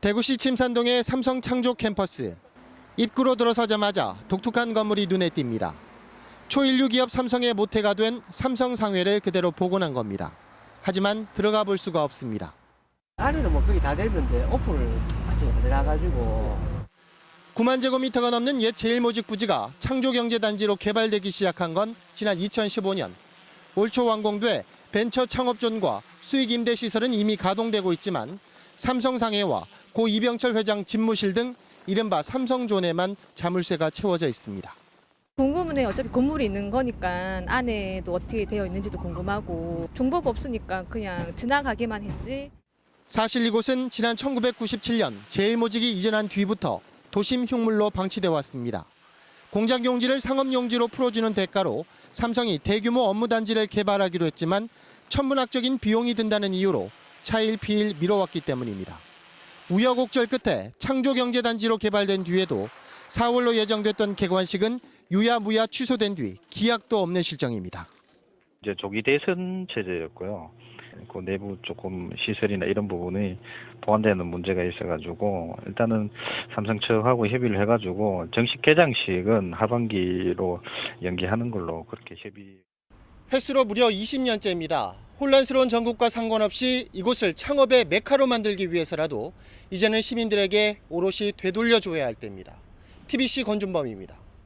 대구시 침산동의 삼성 창조 캠퍼스. 입구로 들어서자마자 독특한 건물이 눈에 띕니다. 초일류 기업 삼성의 모태가 된 삼성 상회를 그대로 복원한 겁니다. 하지만 들어가 볼 수가 없습니다. 안에는 뭐 거의 다 됐는데 오픈을 아직 안 해놔가지고 9만 제곱미터가 넘는 옛 제일모직 부지가 창조경제단지로 개발되기 시작한 건 지난 2015년. 올 초 완공돼 벤처 창업존과 수익 임대 시설은 이미 가동되고 있지만 삼성상해와 고 이병철 회장 집무실 등 이른바 삼성존에만 자물쇠가 채워져 있습니다. 궁금은 해 어차피 건물이 있는 거니까 안에도 어떻게 되어 있는지도 궁금하고 정보가 없으니까 그냥 지나가기만 했지 사실 이곳은 지난 1997년 제일모직이 이전한 뒤부터 도심 흉물로 방치돼 왔습니다. 공장 용지를 상업 용지로 풀어주는 대가로 삼성이 대규모 업무 단지를 개발하기로 했지만 천문학적인 비용이 든다는 이유로 차일피일 미뤄왔기 때문입니다. 우여곡절 끝에 창조경제단지로 개발된 뒤에도 4월로 예정됐던 개관식은 유야무야 취소된 뒤 기약도 없는 실정입니다. 이제 조기 대선 체제였고요. 그 내부 조금 시설이나 이런 부분이 보완되는 문제가 있어가지고 일단은 삼성 측하고 협의를 해가지고 정식 개장식은 하반기로 연기하는 걸로 그렇게 협의. 횟수로 무려 20년째입니다. 혼란스러운 전국과 상관없이 이곳을 창업의 메카로 만들기 위해서라도 이제는 시민들에게 오롯이 되돌려줘야 할 때입니다. TBC 권준범입니다.